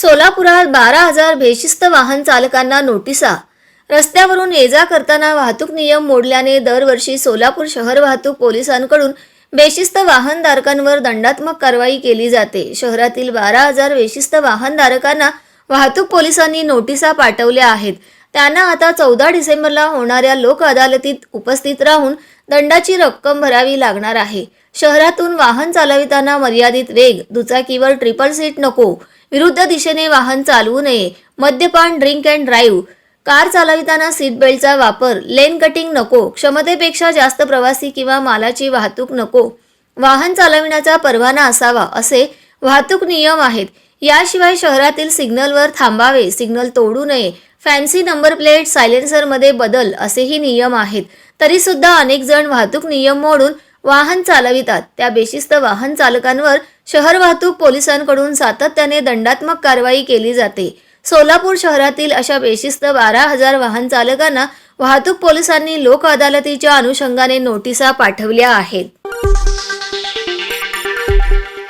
सोलापुरात बारा हजार बेशिस्त वाहन चालकांना नोटिसा. रस्त्यावरून ये जा करताना वाहतूक नियम मोडल्याने दरवर्षी सोलापूर शहर वाहतूक पोलिसांकडून बेशिस्त वाहनधारकांवर दंडात्मक कारवाई केली जाते. शहरातील बारा हजार बेशिस्त वाहनधारकांना वाहतूक पोलिसांनी नोटिसा पाठवल्या आहेत. त्यांना आता चौदा डिसेंबरला होणाऱ्या लोक अदालतीत उपस्थित राहून दंडाची रक्कम भरावी लागणार आहे. शहरातून वाहन चालविताना मर्यादित वेग दुचाकीवर ट्रिपल सीट नको. विरुद्ध दिशेने वाहन चालवू नये. मद्यपान ड्रिंक अँड ड्राईव्ह कार चालविताना सीट बेल्टचा वापर. लेन कटिंग नको. क्षमतेपेक्षा जास्त प्रवासी किंवा मालाची वाहतूक नको. वाहन चालविण्याचा परवाना असावा असे वाहतूक नियम आहेत. याशिवाय शहरातील सिग्नलवर थांबावे सिग्नल तोडू नये. फॅन्सी नंबर प्लेट सायलेन्सरमध्ये बदल असेही नियम आहेत. तरीसुद्धा अनेक जण वाहतूक नियम मोडून वाहन चालवितात. त्या बेशिस्त वाहन चालकांवर शहर वाहतूक पोलिसांकडून सातत्याने दंडात्मक कारवाई केली जाते. सोलापूर शहरातील अशा बेशिस्त बारा हजार वाहन चालकांना वाहतूक पोलिसांनी लोक अदालतीच्या अनुषंगाने नोटिसा पाठवल्या आहेत.